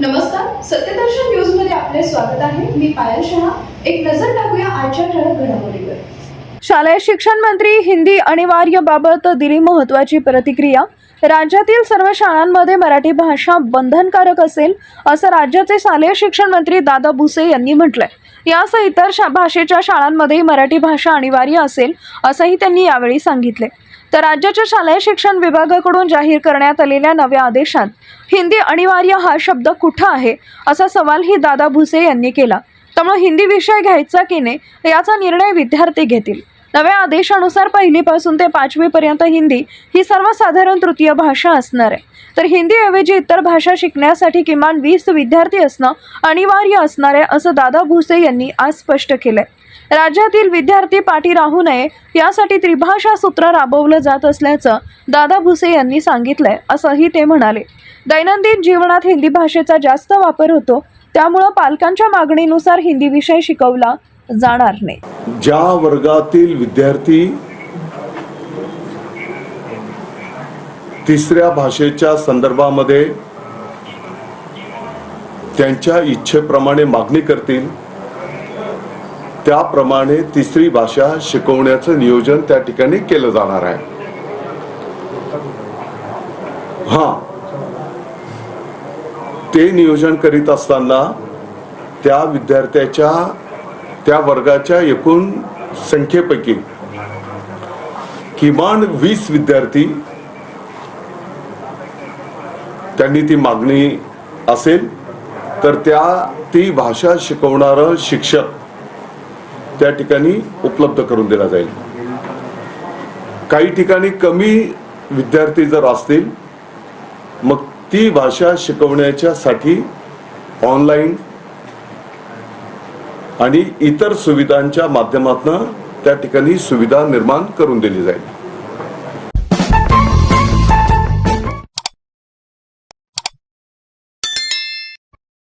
नमस्कार. सत्यदर्शन न्यूजमध्ये आपले स्वागत आहे. मी पायल शहा. एक नजर टाकूया आजच्या ठळक घडामोडीवर. शालेय शिक्षण मंत्री हिंदी अनिवार्य बाबत दिली महत्वाची प्रतिक्रिया. राज्यातील सर्व शाळांमध्ये मराठी भाषा बंधनकारक असेल असं राज्याचे शालेय शिक्षण मंत्री दादा भुसे यांनी म्हटलंय. यासह इतर शा भाषेच्या शाळांमध्येही मराठी भाषा अनिवार्य असेल असंही त्यांनी यावेळी सांगितले तर राज्याच्या शालेय शिक्षण विभागाकडून जाहीर करण्यात आलेल्या नव्या आदेशात हिंदी अनिवार्य हा शब्द कुठं आहे असा सवालही दादा भुसे यांनी केला. त्यामुळे हिंदी विषय घ्यायचा की नाही याचा निर्णय विद्यार्थी घेतील. नव्या आदेशानुसार पहिलीपासून ते पाचवीपर्यंत हिंदी ही सर्वसाधारण तृतीय भाषा असणार आहे. तर हिंदीऐवजी इतर भाषा शिकण्यासाठी किमान वीस विद्यार्थी असणं अनिवार्य असणार आहे असं दादा भुसे यांनी आज स्पष्ट केलंय. राज्यातील विद्यार्थी पाठी राहू नये यासाठी त्रिभाषा सूत्र राबवलं जात असल्याचं दादा भुसे यांनी सांगितलंय असंही ते म्हणाले. दैनंदिन जीवनात हिंदी भाषेचा जास्त वापर होतो त्यामुळं पालकांच्या मागणीनुसार हिंदी विषय शिकवला जाणार नाही. ज्या वर्गातील विद्यार्थी तिसऱ्या भाषेच्या संदर्भामध्ये त्यांच्या इच्छेप्रमाणे मागणी करतील त्याप्रमाणे तिसरी भाषा शिकवण्याचं नियोजन त्या ठिकाणी केलं जाणार आहे. हा. ते नियोजन करीत असताना त्या विद्यार्थ्याच्या त्या वर्गाच्या एकूण संख्येपैकी किमान वीस विद्यार्थी त्यांनी ती मागणी असेल तर त्या ती भाषा शिकवणारं शिक्षक त्या ठिकाणी उपलब्ध करून दिला जाईल. काही ठिकाणी कमी विद्यार्थी जर असतील मग ती भाषा शिकवण्याच्यासाठी ऑनलाईन आणि इतर सुविधांच्या माध्यमातून त्या ठिकाणी सुविधा निर्माण करून दिली जाईल.